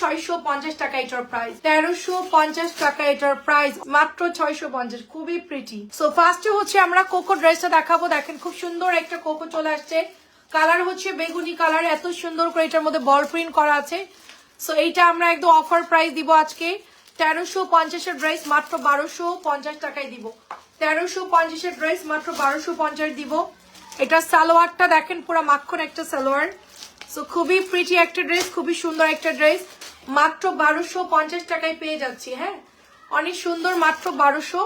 ছয়শো পঞ্চাশ টাকা এটার প্রাইস তেরোশো পঞ্চাশ টাকা এটার প্রাইস মাত্র ছয়শো পঞ্চাশ। খুবই প্রিটি সো হচ্ছে আমরা কোকো দেখাবো। দেখেন খুব সুন্দর একটা কোকো চলে আসছে। কালার হচ্ছে বেগুনি কালার এত সুন্দর করে এটার মধ্যে বল প্রিন্ট করা আছে। সো এইটা আমরা একদম অফার প্রাইস দিব আজকে। তেরোশো পঞ্চাশের ড্রেস মাত্র বারোশো পঞ্চাশ টাকায় দিব। তেরোশো পঞ্চাশের ড্রেস মাত্র বারোশো পঞ্চাশ দিব। এটা সালোয়ারটা দেখেন পুরো মাখন একটা সালোয়ার। সো খুবই প্রিটি একটা ড্রেস খুবই সুন্দর একটা ড্রেস মাত্র বারোশো পঞ্চাশ টাকায় পেয়ে যাচ্ছি হ্যাঁ? অনেক সুন্দর, মাত্র বারোশো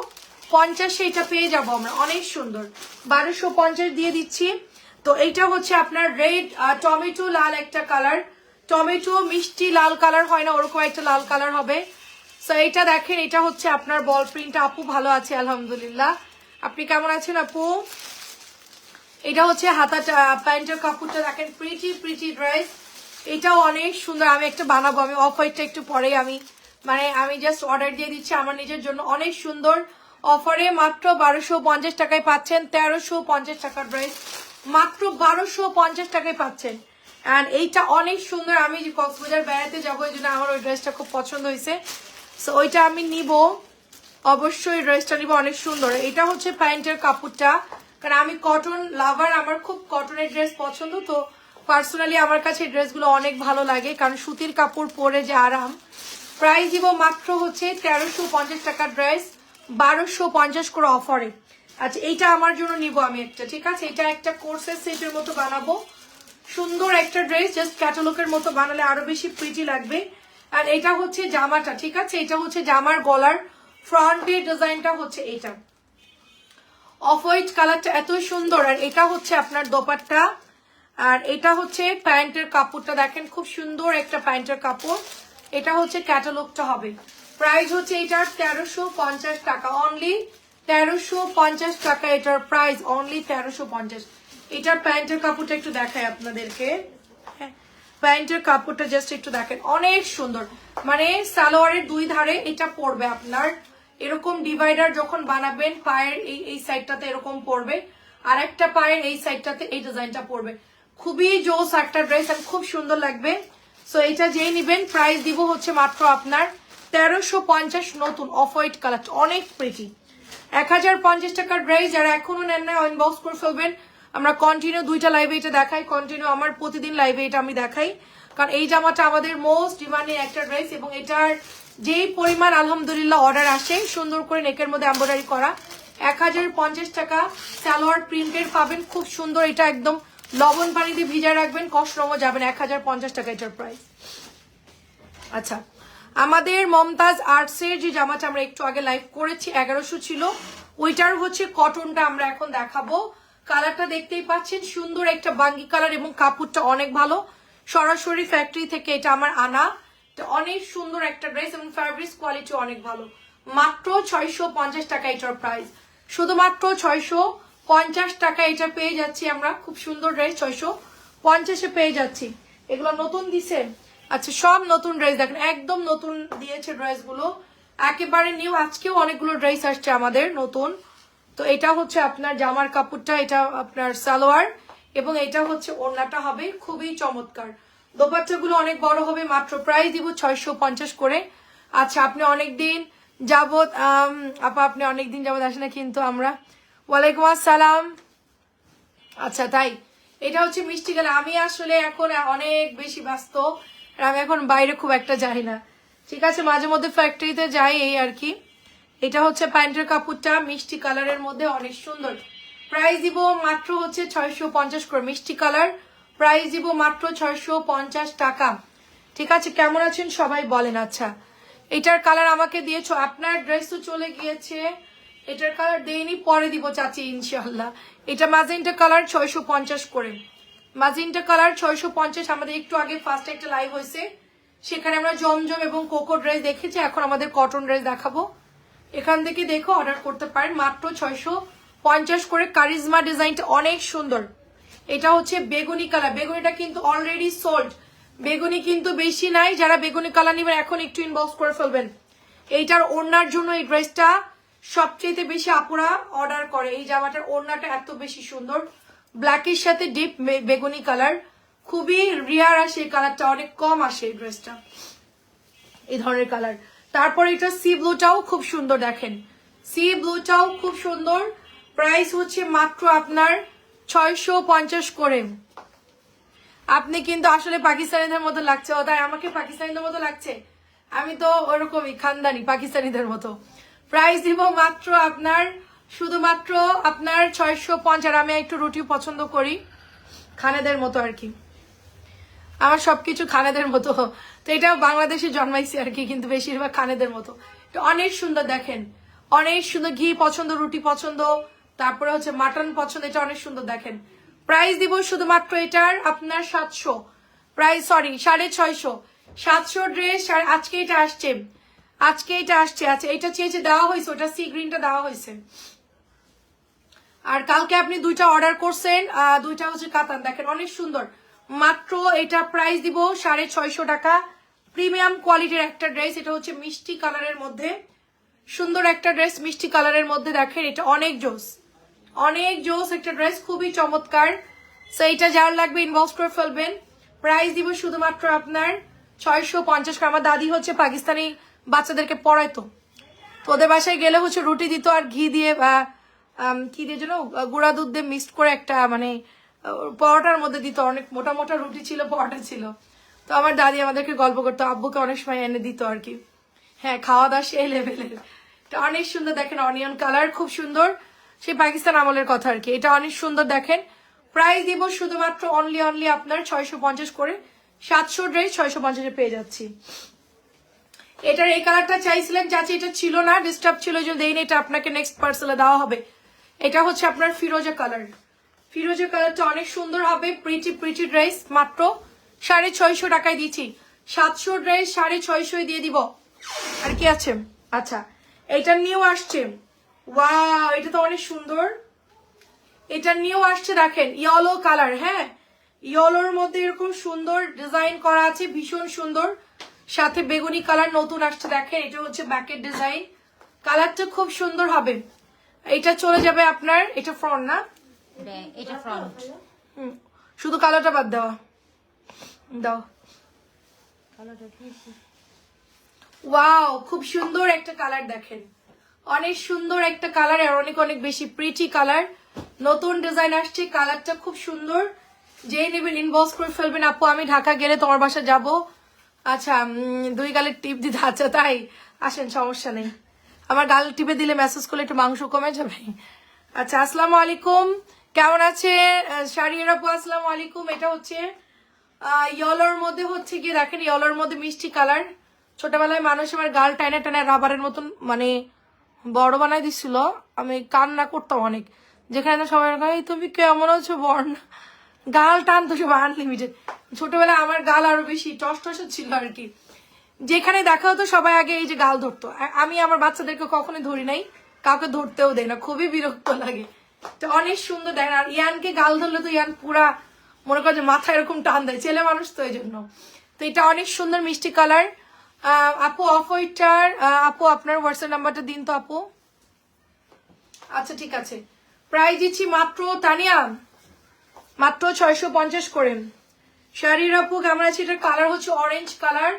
পঞ্চাশে এটা পেয়ে যাব আমরা, অনেক সুন্দর। বারোশো পঞ্চাশ দিয়ে দিচ্ছি। তো এইটা হচ্ছে আপনার রেড টমেটো লাল একটা কালার টমেটো মিষ্টি লাল কালার হয় না, ওরকম একটা লাল কালার হবে। সো এইটা দেখেন, এটা হচ্ছে আপনার বল প্রিন্টটা আপু ভালো আছে, আলহামদুলিল্লাহ। আপনি কেমন আছেন আপু? এটা হচ্ছে হাতাটা প্যান্টের কাপড়টা দেখেন প্রিটি প্রিটি ড্রেস এটাও অনেক সুন্দর, আমি একটা বানাবো, আমি অফ হোয়াইটটা একটু পরে আমি মানে আমি জাস্ট অর্ডার দিয়ে দিচ্ছি আমার নিজের জন্য। অনেক সুন্দর অফারে মাত্র বারোশো পঞ্চাশ টাকায় পাচ্ছেন, তেরোশো পঞ্চাশ টাকার ড্রেস মাত্র বারোশো পঞ্চাশ টাকায় পাচ্ছেন। অ্যান্ড এইটা অনেক সুন্দর, আমি কক্সবাজার বেড়াতে যাব, এই জন্য আমার ওই ড্রেসটা খুব পছন্দ হয়েছে। সো ওইটা আমি নিব। অবশ্যই ড্রেসটা নিব, অনেক সুন্দর। এটা হচ্ছে প্যান্টের কাপড়টা। কারণ আমি কটন লাভার আমার খুব কটনের ড্রেস পছন্দ, তো পার্সোনালি আমার কাছে ড্রেসগুলো অনেক ভালো লাগে। কারণ সুতির কাপড় পরে যে আরাম। প্রাইস দিব মাত্র হচ্ছে তেরোশো পঞ্চাশ টাকার ড্রেস বারোশো পঞ্চাশ করে অফারে আচ্ছা এইটা আমার জন্য নিব আমি একটা, ঠিক আছে? এটা একটা কোর্সের সেটের মতো বানাবো। সুন্দর একটা ড্রেস জাস্ট ক্যাটালগের মতো বানালে আরও বেশি প্রিটি লাগবে। আর এটা হচ্ছে জামাটা, ঠিক আছে? এটা হচ্ছে জামার গলার ফ্রন্টের ডিজাইনটা হচ্ছে এটা। অফ হোয়াইট কালারটা এত সুন্দর, আর এটা হচ্ছে আপনার দোপাট্টা, আর এটা হচ্ছে প্যান্টের কাপড়টা দেখেন, খুব সুন্দর একটা প্যান্টের কাপড়। এটা হচ্ছে ক্যাটালগটা হবে। প্রাইস হচ্ছে এটার তেরোশো পঞ্চাশ টাকা অনলি তেরোশো পঞ্চাশ টাকা এটার প্রাইস অনলি তেরোশো পঞ্চাশ। এটার প্যান্টের কাপড়টা একটু দেখাই আপনাদেরকে। হ্যাঁ প্যান্টের কাপড়টা জাস্ট একটু দেখেন, অনেক সুন্দর। মানে সালোয়ারের দুই ধারে এটা পড়বে আপনার। এরকম ডিভাইডার যখন বানাবেন, পায়ের এই এই সাইডটাতে এরকম পড়বে। আর একটা পায়ের এই সাইডটাতে এই ডিজাইনটা পড়বে। খুবই জোস একটা ড্রেস আর খুব সুন্দর লাগবে। সো এটা যেই নিবেন প্রাইস দিব হচ্ছে মাত্র আপনার তেরোশো পঞ্চাশ নতুন অফ হোয়াইট কালার অনেক প্রিটি এক হাজার পঞ্চাশ টাকার ড্রেস যারা এখনও নেন না ইনবক্স করে ফেলবেন। আমরা কন্টিনিউ দুইটা লাইভে এটা দেখাই। কন্টিনিউ আমার প্রতিদিন লাইভে এটা আমি দেখাই। কারণ এই জামাটা আমাদের মোস্ট ডিমান্ডিং একটা ড্রেস এবং এটার যেই পরিমাণ আলহামদুলিল্লাহ অর্ডার আসে, সুন্দর করে নেকের মধ্যে এম্ব্রয়ডারি করা। এক হাজার পঞ্চাশ টাকা সালোয়ার প্রিন্টের পাবেন। খুব সুন্দর, এটা একদম লবণ পানি দিয়ে ভিজা রাখবেন কষ্টমও যাবেন এক হাজার পঞ্চাশ টাকা এটার প্রাইস আচ্ছা আমাদের মমতাজ আর্টসের যে জামাটা আমরা একটু আগে লাইভ করেছি, এগারোশো ছিল, ওইটার হচ্ছে কটনটা আমরা এখন দেখাবো। কালারটা দেখতেই পাচ্ছেন, সুন্দর একটা বাঙ্গি কালার এবং কাপড়টা অনেক ভালো। সরাসরি ফ্যাক্টরি থেকে এটা আমার আনা। অনেক সুন্দর একটা ড্রেস এবং ফ্যাব্রিক্স কোয়ালিটি অনেক ভালো। মাত্র ছয়শো পঞ্চাশ টাকা এটার প্রাইস শুধুমাত্র ছয়শো পঞ্চাশ টাকা এটা পেয়ে যাচ্ছি আমরা। খুব সুন্দর ড্রেস ছয়শো পঞ্চাশে পেয়ে যাচ্ছি। এগুলো নতুন দিছে? আচ্ছা সব নতুন ড্রেস দেখেন, একদম নতুন দিয়েছে ড্রেসগুলো একেবারে নিউ আজকেও অনেকগুলো ড্রেস আসছে আমাদের নতুন। তো এটা হচ্ছে আপনার জামার কাপড়টা, এটা আপনার সালোয়ার এবং এটা হচ্ছে ওড়নাটা হবে খুবই চমৎকার। দোপাট্টাগুলো অনেক বড় হবে মাত্র প্রাইস দিব ছয়শো পঞ্চাশ করে। আচ্ছা আপনি অনেকদিন আম, আপা আপনি অনেকদিন যাবত আসে না কিন্তু আমরা। ওয়ালাইকুম আসসালাম। আচ্ছা তাই। এটা হচ্ছে মিষ্টি গেলে। আমি আসলে এখন অনেক বেশি ব্যস্ত আর আমি এখন বাইরে খুব একটা যাই না। ঠিক আছে মাঝে মধ্যে ফ্যাক্টরিতে যাই এই আর কি। এটা হচ্ছে প্যান্টের কাপড়টা মিষ্টি কালারের মধ্যে অনেক সুন্দর। প্রাইস দিব মাত্র হচ্ছে ছয়শো পঞ্চাশ করে মিষ্টি কালার। প্রাইস দিব মাত্র ছয়শো পঞ্চাশ টাকা। ঠিক আছে, কেমন আছেন সবাই বলেন আচ্ছা। এটার কালার আমাকে দিয়েছ, আপনার ড্রেস তো চলে গিয়েছে। এটার কালার দেইনি, পরে দিব চাচি ইনশাল্লাহ এটা মাজিনটা কালার ছয়শো পঞ্চাশ করে। মাজিনটা কালার ছয়শো পঞ্চাশ, আমাদের একটু আগে ফার্স্ট একটা লাইভ হয়েছে। সেখানে আমরা জমজম এবং কোকো ড্রেস দেখেছি, এখন আমাদের কটন ড্রেস দেখাবো। এখান থেকে দেখো অর্ডার করতে পারেন, মাত্র ছয়শো পঞ্চাশ করে। কারিজমা ডিজাইনটা অনেক সুন্দর। এটা হচ্ছে বেগুনি কালার। বেগুনিটা কিন্তু অলরেডি সোল্ড বেগুনি কিন্তু বেশি নাই, যারা বেগুনি কালার নেবেন এখন একটু ইনবক্স করে ফেলবেন। এইটার ওড়নার জন্য এই ড্রেসটা সবচেয়ে বেশি আপুরা অর্ডার করে। এই জামাটার ওড়নাটা এত বেশি সুন্দর। ব্ল্যাকের সাথে ডিপ বেগুনি কালার খুবই রিয়ার আসে এই কালারটা অনেক কম আসে এই ড্রেসটা এই ধরনের কালার তারপর এটা সি ব্লুটাও খুব সুন্দর দেখেন। সি ব্লুটাও খুব সুন্দর। প্রাইস হচ্ছে মাত্র আপনার ছয়শো পঞ্চাশ করে। আপনি কিন্তু আসলে পাকিস্তানিদের মতো লাগছে। ও তাই আমাকে পাকিস্তানিদের মতো লাগছে? আমি তো ওরকমই, খানদানি, পাকিস্তানিদের মতো। প্রাইস দিব মাত্র আপনার, শুধুমাত্র আপনার ছয়শো পঞ্চাশ। আমি একটু রুটি পছন্দ করি, খানেদের মতো আর কি। আমার সবকিছু খানেদের মতো। তো এটা বাংলাদেশে জন্মাইছি আর কি, কিন্তু বেশিরভাগ খানেদের মতো। এটা অনেক সুন্দর দেখেন। অনেক সুন্দর ঘি পছন্দ, রুটি পছন্দ। তারপরে হচ্ছে মাটন পছন্দ, এটা অনেক সুন্দর দেখেন। প্রাইস দিব শুধুমাত্র এটার আপনার সাতশো। প্রাইস সরি সাড়ে ছয়শো। সাতশো ড্রেস আজকে এটা আসছে। আজকে এটা আসছে। আচ্ছা এটা চেয়েছে দেওয়া হয়েছে, ওটা সি গ্রিনটা দেওয়া হয়েছে। আর কালকে আপনি দুইটা অর্ডার করছেন দুইটা হচ্ছে কাতান। দেখেন, অনেক সুন্দর। মাত্র এটা প্রাইস দিব সাড়ে ছয়শো টাকা। প্রিমিয়াম কোয়ালিটির একটা ড্রেস, এটা হচ্ছে মিষ্টি কালারের মধ্যে। সুন্দর একটা ড্রেস, মিষ্টি কালারের মধ্যে দেখেন, এটা অনেক জোস। অনেক জোস একটা ড্রেস, খুবই চমৎকার। সো এইটা যার লাগবে ইনভলভ করে ফেলবেন। প্রাইস দিব শুধুমাত্র আপনার ছয়শো পঞ্চাশ আমার দাদি হচ্ছে পাকিস্তানি, বাচ্চাদেরকে পড়াইতো। তো ওদের বাসায় গেলে হচ্ছে রুটি দিত আর ঘি দিয়ে, বা কি দিয়ে যেন গুঁড়া দুধ দিয়ে মিক্সড করে একটা মানে পরোটার মধ্যে দিত। অনেক মোটা মোটা রুটি ছিল, পরোটা ছিল। তো আমার দাদি আমাদেরকে গল্প করতো। আব্বুকে অনেক সময় এনে দিত আর কি। হ্যাঁ খাওয়া দাওয়া সেই লেভেলের অনেক সুন্দর দেখেন অনিয়ন কালার খুব সুন্দর। সেই পাকিস্তান আমলের কথা আর কি। এটা অনেক সুন্দর দেখেন। প্রাইস দিব শুধুমাত্র অনলি অনলি আপনার ছয়শো পঞ্চাশ করে। সাতশো ড্রেস ছয়শো পঞ্চাশে পেয়ে যাচ্ছি। এটার এই কালারটা চাইছিলেন, চাচি এটা ছিল না ডিস্টার্ব ছিল যে দেইনি, এটা আপনাকে নেক্সট পার্সেলে দেওয়া হবে। এটা হচ্ছে আপনার ফিরোজা কালার ফিরোজা কালারটা অনেক সুন্দর হবে প্রিটি প্রিটি ড্রেস মাত্র সাড়ে ছয়শো টাকায় দিচ্ছি। সাতশো ড্রেস সাড়ে ছয়শোয় দিয়ে দিব। আর কি আছে? আচ্ছা এটা নিয়েও আসছে। ওয়া এটা তো অনেক সুন্দর। এটা নিয়েও আসছে দেখেন ইয়েলো কালার হ্যাঁ? ইয়েলোর মধ্যে এরকম সুন্দর ডিজাইন করা আছে ভীষণ সুন্দর। সাথে বেগুনি কালার নতুন আসছে দেখেন এটা হচ্ছে ব্যাকের ডিজাইন কালারটা খুব সুন্দর হবে। এটা চলে যাবে আপনার এটা ফ্রন্ট না? এটা ফ্রন্ট হুম, শুধু কালারটা বাদ দেওয়া। দাও। ওয়াও খুব সুন্দর একটা কালার দেখেন। অনেক সুন্দর একটা কালার আর অনেক অনেক বেশি প্রিটি কালার নতুন ডিজাইন আসছে কালারটা খুব সুন্দর। যেই নেবেন ইনবক্স করে ফেলবেন, আপু, আমি ঢাকা গেলে তোমার বাসা যাব। আচ্ছা দুই গালের টিপ দিতে আচ্ছা তাই? আসেন, সমস্যা নেই। আমার গাল টিপে দিলে মেসেজ করলে একটু মাংস কমে যাবে। আচ্ছা আসসালামু আলাইকুম। কেমন আছে শাড়ির আপু, আসসালামু আলাইকুম। এটা হচ্ছে ইয়লোর মধ্যে হচ্ছে কি দেখেন ইয়লোর মধ্যে মিষ্টি কালার ছোটবেলায় মানুষ আমার গাল টাইনা টানা রাবারের মতন মানে বড় বানাই দিছিল। আমি কান্না করতাম অনেক। যেখানে সবাই "এই তুমি কেমন আছো বর্ণ? গাল টানতো সব আনলিমিটেড ছোটবেলায় আমার গাল আরও বেশি টস টস ছিল আর কি। যেখানে দেখা হতো সবাই আগে এই যে গাল ধরতো। আমি আমার বাচ্চাদেরকে কখনোই ধরি নাই। কাউকে ধরতেও দেয় না। খুবই বিরক্ত লাগে। তো অনেক সুন্দর দেখেন। আর ইয়ানকে গাল ধরলে তো ইয়ান পুরা, মনে করে যে মাথা এরকম টান দেয়। ছেলে মানুষ তো এই জন্য তো এটা অনেক সুন্দর মিষ্টি কালার আপু অফ ওইটার আপু, আপনার হোয়াটসঅ্যাপ নাম্বারটা দিন তো, আপু। আচ্ছা ঠিক আছে। প্রাইস দিচ্ছি মাত্র তানিয়া। মাত্র ছয়শো পঞ্চাশ করে। শাড়ির আপু, কেমন আছে? এটার কালার হচ্ছে অরেঞ্জ কালার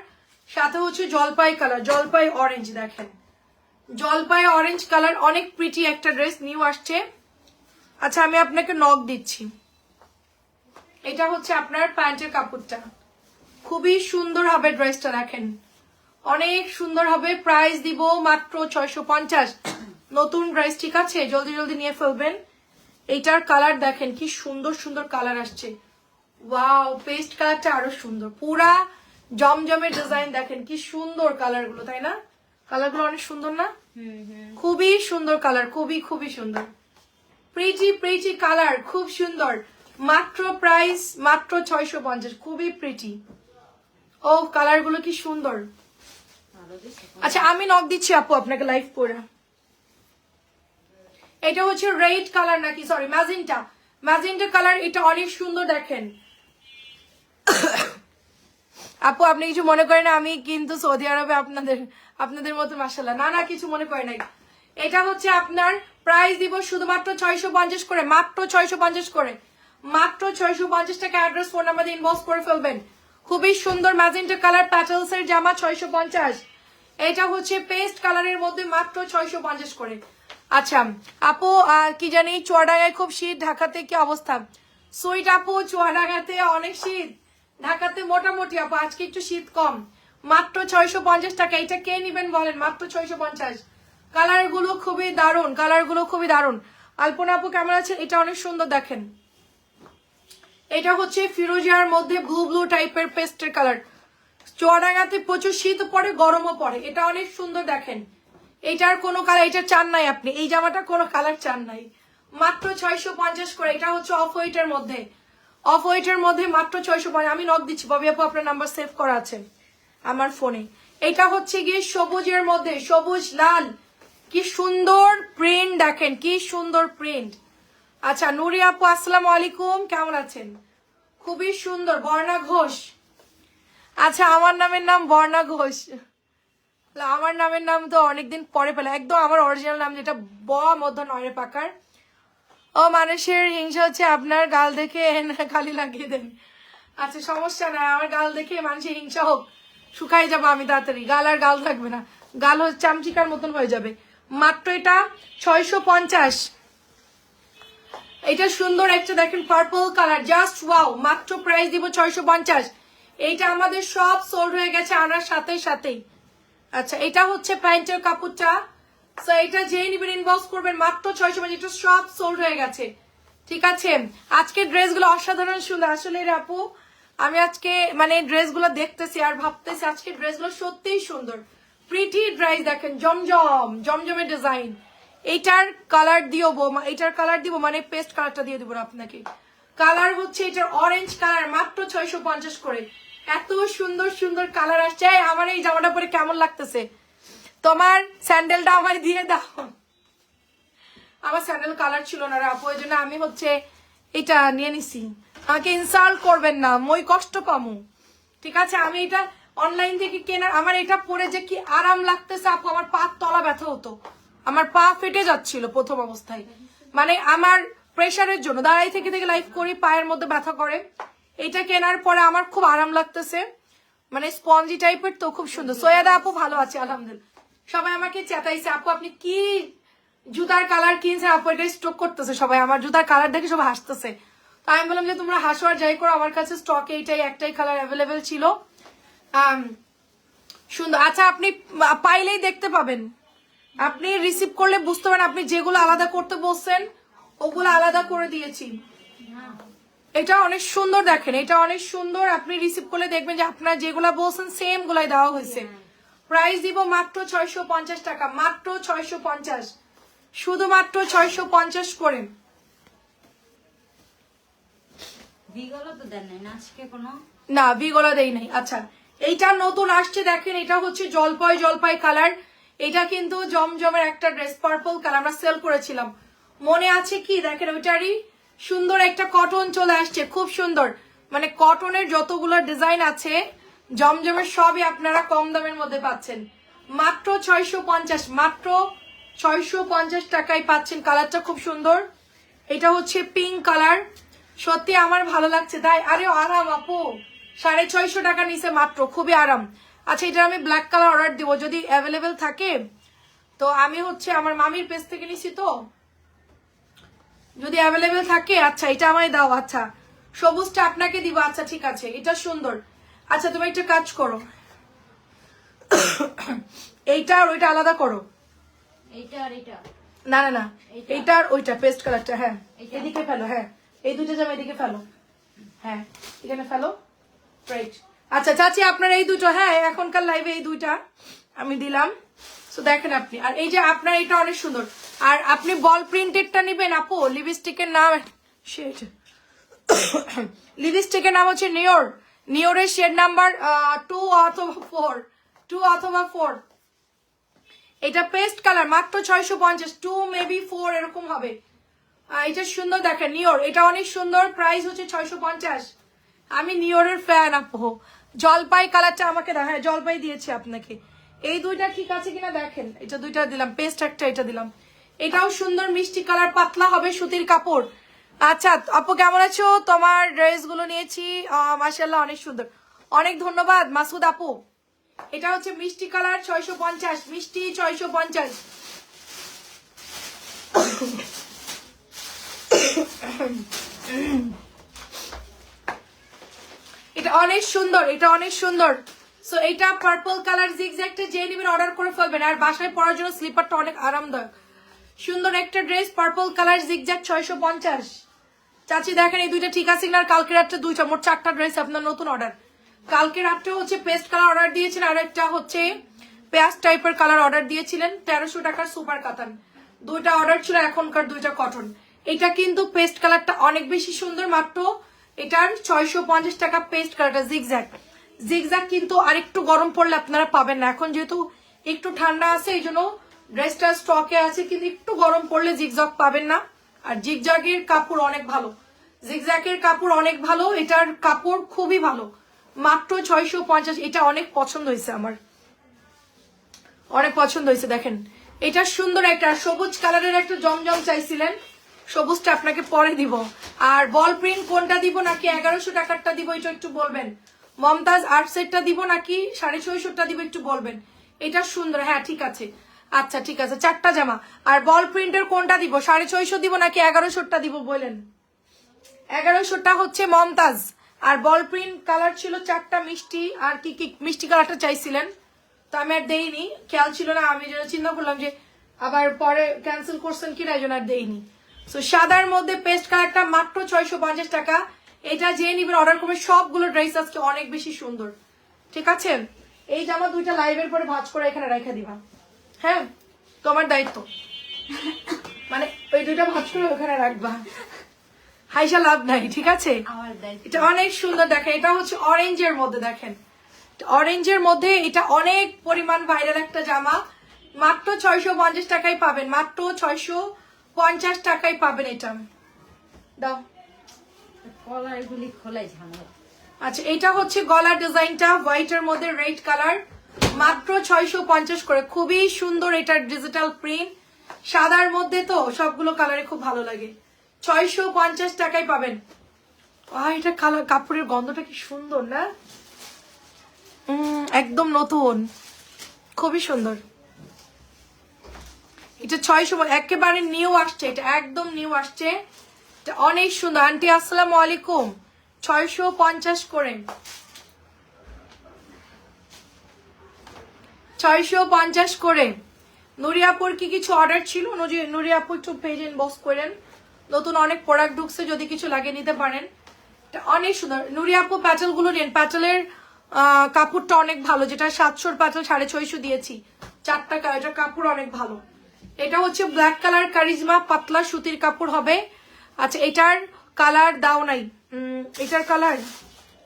সাথে হচ্ছে জলপাই কালার জলপাই অরেঞ্জ দেখেন। জলপাই অরেঞ্জ কালার অনেক প্রিটি একটা ড্রেস নিউ আসছে। আচ্ছা আমি আপনাকে নক দিচ্ছি। এটা হচ্ছে আপনার প্যান্টের কাপড়টা। খুবই সুন্দর হবে ড্রেসটা দেখেন। অনেক সুন্দর হবে। প্রাইস দিব মাত্র ছয়শো পঞ্চাশ। নতুন ড্রেস ঠিক আছে? জলদি জলদি নিয়ে ফেলবেন। এইটার কালার দেখেন কি সুন্দর সুন্দর কালার আসছে। ওয়াও পেস্ট কালারটা আরও সুন্দর। পুরা জমজমের ডিজাইন দেখেন কি সুন্দর কালারগুলো তাই না? কালারগুলো অনেক সুন্দর না? খুবই সুন্দর কালার খুবই খুবই সুন্দর। প্রিটি প্রিটি কালার খুব সুন্দর। মাত্র প্রাইস মাত্র ছয়শো পঞ্চাশ খুবই প্রিটি ও কালারগুলো কি সুন্দর। আচ্ছা আমি নক দিচ্ছি আপু আপনাকে লাইভ করে। এটা হচ্ছে রেড কালার নাকি সরি ম্যাজেন্টা ম্যাজেন্টা কালার এটা অনেক সুন্দর দেখেন। আপু, আপনি কিছু মনে করেন আমি কিন্তু সৌদি আরবে আপনাদের আপনাদের মতো মাসাল্লাহ না না, কিছু মনে করে নাই। এটা হচ্ছে আপনার প্রাইস দিব শুধুমাত্র ছয়শো পঞ্চাশ করে, মাত্র ছয়শো পঞ্চাশ করে। মাত্র ছয়শো পঞ্চাশ টাকা অ্যাড্রেস ফোন নাম্বার দিয়ে ইনবক্স করে ফেলবেন। খুবই সুন্দর ম্যাজেন্টা কালার প্যাটেলস এর জামা ছয়শো পঞ্চাশ। এটা হচ্ছে পেস্ট কালারের মধ্যে মাত্র ছয়শো পঞ্চাশ করে। আচ্ছা আপু আহ, কি জানি চুয়াডাঙ্গায় খুব শীত ঢাকাতে কি অবস্থা? সুইট আপু চুয়াডাঙ্গাতে অনেক শীত। ঢাকাতে মোটামুটি আপু আজকে একটু শীত কম। মাত্র ছয়শো পঞ্চাশ টাকা এটা কে নিবেন বলেন? মাত্র ছয়শো পঞ্চাশ। কালারগুলো খুবই দারুণ কালারগুলো খুবই দারুণ। আলপনা আপু কেমন আছে? এটা অনেক সুন্দর দেখেন। এটা হচ্ছে ফিরোজিয়ার মধ্যে ব্লু ব্লু টাইপের পেস্টের কালার চুয়াডাঙ্গাতে প্রচুর শীত পড়ে, গরমও পড়ে। এটা অনেক সুন্দর দেখেন। এটার কোনো কালার এটা চান নাই আপনি। এই জামাটা কোনো কালার চান নাই। মাত্র ছয়শো পঞ্চাশ করে। এটা হচ্ছে অফ হোয়াইটের মধ্যে। অফ হোয়াইটের মধ্যে মাত্র ছয়শো পঞ্চাশ। আমি নক দিচ্ছি। ববি আপু, আপনার নাম্বার সেভ করা আছে আমার ফোনে এটা হচ্ছে গিয়ে সবুজের মধ্যে। সবুজ, লাল। কি সুন্দর প্রিন্ট দেখেন। কি সুন্দর প্রিন্ট আচ্ছা নুরি আপু, আসসালামু আলাইকুম। কেমন আছেন? খুবই সুন্দর। বর্ণা ঘোষ। আচ্ছা আমার নামের নাম বর্ণা ঘোষ। আমার নামের নাম তো অনেকদিন পরে পেলে একদম আমার অরিজিনাল নাম যেটা, ব মধ্য নয়রে পাকার। ও, মানুষের হিংসা হচ্ছে আপনার গাল দেখে খালি লাগিয়ে দেন। আচ্ছা সমস্যা নাই আমার গাল দেখে মানুষের হিংসা হোক। শুকাই যাব আমি তাড়াতাড়ি। গাল আর গাল থাকবে না। গাল হচ্ছে চামচিকার মতন হয়ে যাবে। মাত্র এটা ছয়শো পঞ্চাশ। এটা সুন্দর একটা দেখেন পার্পল কালার জাস্ট ওয়াও মাত্র প্রাইস দিব ছয়শো পঞ্চাশ। এইটা আমাদের সব সোল্ড হয়ে গেছে আনার সাথে সাথেই। আচ্ছা এটা হচ্ছে প্যান্টের কাপড়টা। সো এটা যেই নিবেন ইনবক্স করবেন, মাত্র ছয়শো পঞ্চাশ এটা সব সোল্ড হয়ে গেছে। ঠিক আছে? আজকে ড্রেসগুলো অসাধারণ সুন্দর। আসলে আপু, আমি আজকে মানে ড্রেসগুলো দেখতেছি আর ভাবতেছি আজকে ড্রেসগুলো সত্যিই সুন্দর। প্রিটি ড্রেস দেখেন, জমজম, জমজমের ডিজাইন এইটার কালার মা- এইটার কালার দিব মানে পেস্ট কালারটা দিয়ে দিব আপনাকে। কালার হচ্ছে এটার অরেঞ্জ কালার মাত্র ছয়শো পঞ্চাশ করে। এত সুন্দর সুন্দর কালার আসছে। আমার এই জামাটা পরে কেমন লাগতেছে? তোমার স্যান্ডেলটা আমায় দিয়ে দাও। আমার স্যান্ডেল কালার ছিল না আপু ওই জন্য আমি হচ্ছে এটা নিয়ে নিছি। আমাকে ইনসাল্ট করবেন না, মই কষ্ট পামু। ঠিক আছে, আমি এটা অনলাইন থেকে কেনার আমার এটা পরে যে কি আরাম লাগতেছে আপু, আমার পা তলা ব্যথা হতো। আমার পা ফেটে যাচ্ছিল প্রথম অবস্থায়। মানে আমার প্রেশারের জন্য, দাঁড়াই থেকে থেকে লাইফ করি, পায়ের মধ্যে ব্যথা করে। এটা কেনার পরে আমার খুব আরাম লাগতেছে। মানে স্পঞ্জি টাইপের তো খুব সুন্দর। সৈয়দা আপু ভালো আছে, আলহামদুলিল্লাহ। সবাই আমাকে চেতাইছে, আপু, আপনি কি জুতার কালার কিনছে আপু এটা স্টক করতেছে সবাই। আমার জুতার কালার দেখে সবাই হাসতেছে। তো আমি বললাম যে, তোমরা হাসো আর যাই করো, আমার কাছে স্টকে এইটাই, একটাই কালার অ্যাভেলেবেল ছিল। সুন্দর। আচ্ছা আপনি পাইলেই দেখতে পাবেন। আপনি রিসিভ করলে বুঝতে পারেন, আপনি যেগুলো আলাদা করতে বলছেন, ওগুলো আলাদা করে দিয়েছি। এটা অনেক সুন্দর দেখেন এটা অনেক সুন্দর। আপনি রিসিভ করলে দেখবেন যে আপনার যেগুলা বলছেন সেম গুলাই দেওয়া হয়েছে। প্রাইস দিব মাত্র ছয়শো পঞ্চাশ টাকা মাত্র ছয়শো পঞ্চাশ। শুধুমাত্র ছয়শো পঞ্চাশ করে। বিগলও তো দেন নাই না না বিগলা দেই নাই। আচ্ছা এইটা নতুন আসছে দেখেন এটা হচ্ছে জলপাই জলপাই কালার। এটা কিন্তু জমজমের একটা ড্রেস পার্পল কালার আমরা সেল করেছিলাম। মনে আছে কি? দেখেন ওইটারই সুন্দর একটা কটন চলে আসছে, খুব সুন্দর। মানে কটনের যতগুলো ডিজাইন আছে, জমজমের সবই আপনারা কম দামের মধ্যে পাচ্ছেন। মাত্র ছয়শো পঞ্চাশ, মাত্র ছয়শো পঞ্চাশ টাকায় পাচ্ছেন কালারটা খুব সুন্দর। এটা হচ্ছে পিঙ্ক কালার সত্যি আমার ভালো লাগছে। তাই, আরে আরাম আপু, সাড়ে ছয়শো টাকা নিচে মাত্র, খুবই আরাম। আচ্ছা এটা আমি ব্ল্যাক কালার অর্ডার দিব, যদি অ্যাভেলেবেল থাকে। তো আমি হচ্ছে আমার মামির পেজ থেকে নিছি তো। যদি অ্যাভেলেবেল থাকে আচ্ছা এটা আমায় দাও আচ্ছা। সবুজটা আপনাকে দিব আচ্ছা ঠিক আছে এটা সুন্দর। আচ্ছা তুমি একটা কাজ করো। এইটা আর ওইটা আলাদা করো। এইটা আর এটা না না না এইটা? এইটা আর ওইটা পেস্ট কালারটা হ্যাঁ। এদিকে ফেলো হ্যাঁ। এই দুটো জামা এদিকে ফেলো। হ্যাঁ এখানে ফেলো। রাইট আচ্ছা চাচি আপনার এই দুটো হ্যাঁ এখনকার লাইভে এই দুইটা আমি দিলাম। তো দেখেন আপনি। আর এই যে আপনার এটা অনেক সুন্দর। আর আপনি বল প্রিন্টেডটা নিবেন, আপু। লিপস্টিকের নাম শেড লিপস্টিকের নাম হচ্ছে নিওর নিওরের শেড নাম্বার টু অথবা ফোর টু অথবা ফোর এটা পেস্ট কালার মাত্র ছয়শো পঞ্চাশ। টু মেবি ফোর এরকম হবে। এটা সুন্দর দেখেন নিওর এটা অনেক সুন্দর। প্রাইস হচ্ছে ছয়শো পঞ্চাশ। আমি নিওরের ফ্যান আপু। জলপাই কালারটা আমাকে দেখা জলপাই দিয়েছে আপনাকে। এই দুইটা ঠিক আছে কিনা দেখেন। এটা দুইটা দিলাম পেস্ট একটা এটা দিলাম। এটাও সুন্দর মিষ্টি কালার, পাতলা হবে সুতির কাপড়। আচ্ছা আপু কেমন আছো? তোমার ড্রেসগুলো নিয়েছি মাসাল্লাহ অনেক সুন্দর। অনেক ধন্যবাদ, মাসুদ আপু। এটা হচ্ছে মিষ্টি কালার ছয়শো পঞ্চাশ, মিষ্টি ছয়শো পঞ্চাশ। এটা অনেক সুন্দর, এটা অনেক সুন্দর। সো এটা পার্পল কালার জিগজ্যাগটা যে নেবেন অর্ডার করে ফেলবেন। আর বাসায় পরার জন্য স্লিপারটা অনেক আরামদায়ক। সুন্দর একটা ড্রেস পার্পল কালার জিগজ্যাগ ছয়শো পঞ্চাশ। চাচি, দেখেন এই দুইটা ঠিক আছে আর কালকে রাত্রে দুইটা মোট চারটা ড্রেস আপনার নতুন অর্ডার কালকে রাত্রে হচ্ছে পেস্ট কালার অর্ডার দিয়েছেন, আর একটা হচ্ছে পেঁয়াজ টাইপের কালার অর্ডার দিয়েছিলেন, তেরোশো টাকার সুপার কাতান দুইটা অর্ডার ছিল এখনকার দুইটা কটন এটা কিন্তু পেস্ট কালারটা অনেক বেশি সুন্দর, মাত্র এটার ছয়শো পঞ্চাশ টাকা পেস্ট কালারটা জিগজ্যাগ জিগজ্যাগ কিন্তু আর একটু গরম পড়লে আপনারা পাবেন না। এখন যেহেতু একটু ঠান্ডা আছে, এই জন্য ড্রেসটা স্টকে আছে, কিন্তু একটু গরম পড়লে জিগজগ পাবেন না। আর জিগজাগের কাপড় অনেক ভালো। জিগজ্যাগের কাপড় অনেক ভালো, এটার কাপড় খুবই ভালো। মাত্র ছয়শো পঞ্চাশ, এটা অনেক পছন্দ হয়েছে আমার। অনেক পছন্দ হয়েছে, দেখেন। এটা সুন্দর একটা সবুজ কালারের একটা জমজম চাইছিলেন। সবুজটা আপনাকে পরে দিব। আর বল প্রিন্ট কোনটা দিব নাকি এগারোশো টাকারটা দিব, এটা একটু বলবেন। মমতাজ আর্ট সেটটা দিব নাকি? সাড়ে ছয়শোটা দিব, একটু বলবেন। এটা সুন্দর হ্যাঁ ঠিক আছে। আচ্ছা ঠিক আছে, চারটা জামা। আর বল প্রিন্টের কোনটা দিব? সাড়ে ছয়শো দিব নাকি এগারোশোটা দিব বলেন? এগারোশোটা হচ্ছে মমতাজ। আর বল প্রিন্ট কালার ছিল চারটা মিষ্টি। আর কি কি মিষ্টি কালারটা চাইছিলেন? তো আমি আর দেইনি। খেয়াল ছিল না, আমি যেন চিন্তা করলাম যে আবার পরে ক্যান্সেল করছেন কিনা, এই জন্য আর দেইনি। তো সাদার মধ্যে পেস্ট কালারটা মাত্র ছয়শো পঞ্চাশ টাকা। এটা যে নিবেন অর্ডার করবে সবগুলো ড্রেস আজকে অনেক বেশি সুন্দর। ঠিক আছে? এই জামা দুইটা লাইভের পরে ভাজ করে এখানে রেখে দিবা। হ্যাঁ? তোমার দায়িত্ব। মানে ওই দুইটা ভাজ করে ওখানে রাখবা। হাইসা লাভ নাই ঠিক আছে? এটা অনেক সুন্দর দেখেন। এটা হচ্ছে অরেঞ্জের মধ্যে দেখেন। অরেঞ্জের মধ্যে এটা অনেক পরিমাণ ভাইরাল একটা জামা। মাত্র ছয়শো পঞ্চাশ টাকায় পাবেন। মাত্র ছয়শো পঞ্চাশ টাকায় পাবেন এটা। দাও। আচ্ছা এটা হচ্ছে গলার ডিজাইনটা হোয়াইটের মধ্যে রেড কালার। মাত্র ছয়শো পঞ্চাশ করে, খুবই সুন্দর এটার ডিজিটাল প্রিন্ট। সাদার মধ্যে তো সবগুলো কালারে খুব ভালো লাগে। ছয়শো পঞ্চাশ টাকায় পাবেন। আহ, এটা কালার, কাপড়ের গন্ধটা কি সুন্দর, না? একদম নতুন। খুবই সুন্দর। এটা ছয়শো, একেবারে নিউ আসছে, এটা একদম নিউ আসছে। অনেক সুন্দর। আন্টি, আসসালামু আলাইকুম। ছয়শো পঞ্চাশ করে ছয়শো পঞ্চাশ করে নুরিয়াপুর কি কিছু অর্ডার ছিল? নুরি- নুরিয়াপুর একটু পেজ ইনবক্স করেন। নতুন অনেক প্রোডাক্ট ঢুকছে, যদি কিছু লাগিয়ে নিতে পারেন। এটা অনেক সুন্দর। নুরিয়াপু প্যাটেলগুলো নিন। প্যাটেলের কাপড়টা অনেক ভালো। যেটা সাতশোর প্যাটেল সাড়ে ছয়শো দিয়েছি। চারটা এটার কাপড় অনেক ভালো। এটা হচ্ছে ব্ল্যাক কালার কারিজমা পাতলা সুতির কাপড় হবে। আচ্ছা এটার কালার দাও নাই। এটার কালার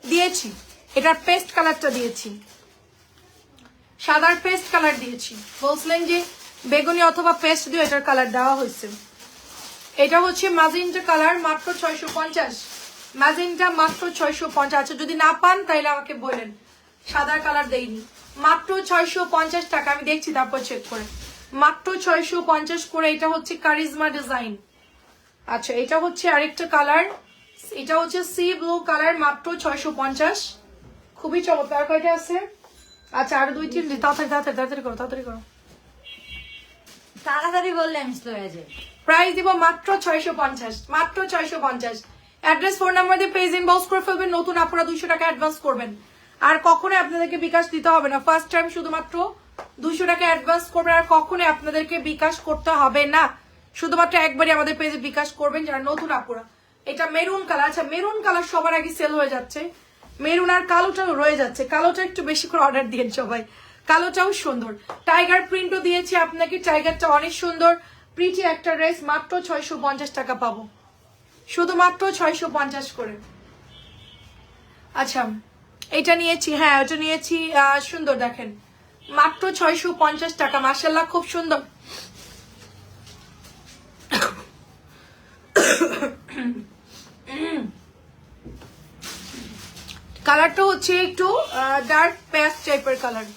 দিয়েছি। এটার পেস্ট কালারটা দিয়েছি। সাদার পেস্ট কালার দিয়েছি। বলছিলেন যে বেগুনি অথবা পেস্ট দিয়ে এটার কালার দেওয়া হয়েছে। এটা হচ্ছে ম্যাজেন্টা কালার মাত্র ছয়শো পঞ্চাশ। ম্যাজেন্টা মাত্র ছয়শো পঞ্চাশ। আচ্ছা যদি না পান তাহলে আমাকে বলেন। সাদার কালার দেয়নি মাত্র ছয়শো পঞ্চাশ টাকা। আমি দেখছি, তারপর চেক করে। মাত্র ছয়শো পঞ্চাশ করে এটা হচ্ছে কারিজমা ডিজাইন আচ্ছা এটা হচ্ছে আরেকটা কালার। এটা হচ্ছে সি ব্লু কালার মাত্র ছয়শো পঞ্চাশ। খুবই চমৎকার কয়টা আছে? আচ্ছা আর দুই তিন তাড়াতাড়ি তাড়াতাড়ি তাড়াতাড়ি করো তাড়াতাড়ি করো। তাড়াতাড়ি বললে আমি স্লো হয়ে যাই। প্রাইস দিব মাত্র ছয়শো পঞ্চাশ মাত্র ছয়শো পঞ্চাশ। অ্যাড্রেস ফোন নাম্বার দিয়ে পেজ ইনবক্স করে ফেলবেন নতুন আপনারা দুইশো টাকা অ্যাডভান্স করবেন। আর কখনোই আপনাদেরকে বিকাশ দিতে হবে না। ফার্স্ট টাইম শুধুমাত্র দুইশো টাকা অ্যাডভান্স করবেন আর কখনোই আপনাদেরকে বিকাশ করতে হবে না। শুধুমাত্র একবারই আমাদের পেজে বিকাশ করবেন যারা নতুন আপুরা। এটা মেরুন কালার আচ্ছা মেরুন কালার সবার আগে সেল হয়ে যাচ্ছে। মেরুন আর কালোটাও রয়ে যাচ্ছে। কালোটা একটু বেশি করে অর্ডার দিয়েন সবাই। কালোটাও সুন্দর। টাইগার প্রিন্টও দিয়েছি আপনাকে। টাইগারটা অনেক সুন্দর। প্রিটি একটা ড্রেস মাত্র ছয়শো পঞ্চাশ টাকা পাবো। শুধুমাত্র ছয়শো পঞ্চাশ করে। আচ্ছা এটা নিয়েছি। হ্যাঁ ওটা নিয়েছি। সুন্দর দেখেন। মাত্র ছয়শো পঞ্চাশ টাকা। মার্শাল্লাহ খুব সুন্দর। কালারটা হচ্ছে একটু ডার্ক প্যাস টাইপের কালার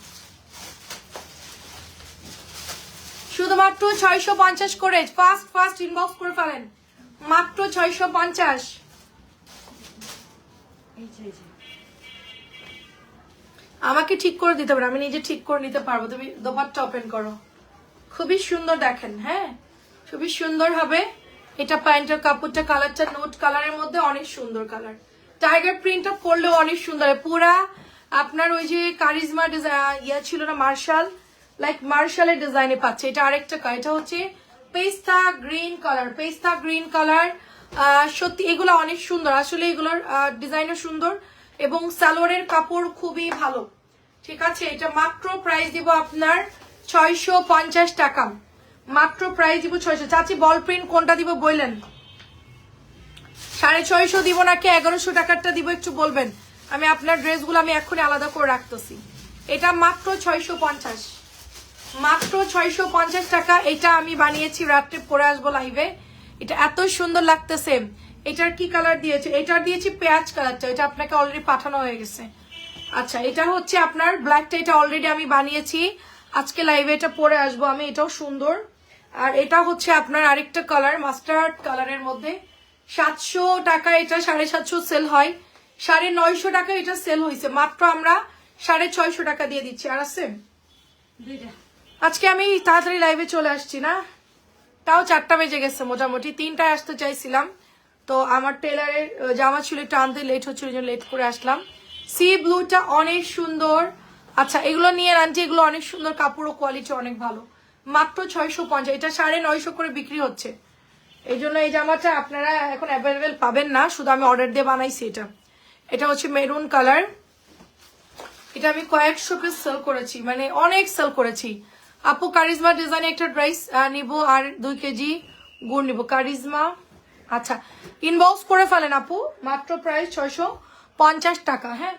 শুধুমাত্র ছয়শো পঞ্চাশ করে ফার্স্ট ফার্স্ট ইনবক্স করে ফেলেন। মাত্র ছয়শো পঞ্চাশ। আমাকে ঠিক করে দিতে পারো আমি নিজে ঠিক করে নিতে পারব। তুমি দোপারটা ওপেন করো। খুবই সুন্দর দেখেন হ্যাঁ? খুবই সুন্দর হবে। এটা প্যান্টের কাপড়টা কালারটা নোট কালারের মধ্যে অনেক সুন্দর কালার। টাইগার প্রিন্টটা পরলেও অনেক সুন্দর। পুরা আপনার ওই যে কারিজমা ইয়া ছিল না, মার্শাল? লাইক মার্শালের ডিজাইনে পাচ্ছে। এটা আরেকটা এটা হচ্ছে পেস্তা গ্রিন কালার, পেস্তা গ্রিন কালার। সত্যি এগুলো অনেক সুন্দর। আসলে এগুলোর ডিজাইনও সুন্দর এবং সালোয়ারের কাপড় খুবই ভালো। ঠিক আছে? এটা মাত্র প্রাইস দিব আপনার ছয়শো পঞ্চাশ টাকা। মাত্র প্রাইস দিব ছয়শো। চাচি বল প্রিন্ট কোনটা দিব বললেন? সাড়ে ছয়শো দিব নাকি এগারোশো টাকারটা দিব একটু বলবেন? আমি আপনার ড্রেসগুলো আমি এক্ষুনি আলাদা করে রাখতেছি। এটা মাত্র ছয়শো পঞ্চাশ। মাত্র ছয়শো পঞ্চাশ টাকা এটা আমি বানিয়েছি রাত্রে পরে আসব লাইভে এটা এত সুন্দর লাগতেছে। এটার কি কালার দিয়েছে? এটার দিয়েছি পেঁয়াজ কালারটা এটা আপনাকে অলরেডি পাঠানো হয়ে গেছে। আচ্ছা এটা হচ্ছে আপনার ব্ল্যাকটা এটা অলরেডি আমি বানিয়েছি। আজকে লাইভে এটা পরে আসব আমি, এটাও সুন্দর। আর এটা হচ্ছে আপনার আরেকটা কালার মাস্টার্ড কালারের মধ্যে। সাতশো টাকা এটা সাড়ে সাতশো সেল হয়। সাড়ে নয়শো টাকা এটা সেল হয়েছে মাত্র আমরা সাড়ে ছয়শো টাকা দিয়ে দিচ্ছি। আর আছে? আজকে আমি তাড়াতাড়ি লাইভে চলে আসছি না? তাও চারটা বেজে গেছে মোটামুটি। তিনটায় আসতে চাইছিলাম। তো আমার টেলারের জামা ছিল একটু আনতে লেট হচ্ছিল জন্য লেট করে আসলাম। সি ব্লুটা অনেক সুন্দর। আচ্ছা এগুলো নিয়ে আনছি এগুলো অনেক সুন্দর। কাপড় ও কোয়ালিটি অনেক ভালো। মাত্র ছয়শো পঞ্চাশ, এটা সাড়ে নয়শো করে বিক্রি হচ্ছে। এই জন্য এই জামাটা আপনারা এখন অ্যাভেলেবেল পাবেন না, শুধু আমি অর্ডার দিয়ে বানাইছি এটা। এটা হচ্ছে মেরুন কালার এটা আমি কয়েকশো পিস সেল করেছি মানে অনেক সেল করেছি। আপু, কারিজমা ডিজাইনে একটা ড্রেস নিব আর দুই কেজি গুড় নিব। কারিজমা আচ্ছা ইনবক্স করে ফেলেন আপু, মাত্র প্রাইস ছয়শো পঞ্চাশ টাকা হ্যাঁ।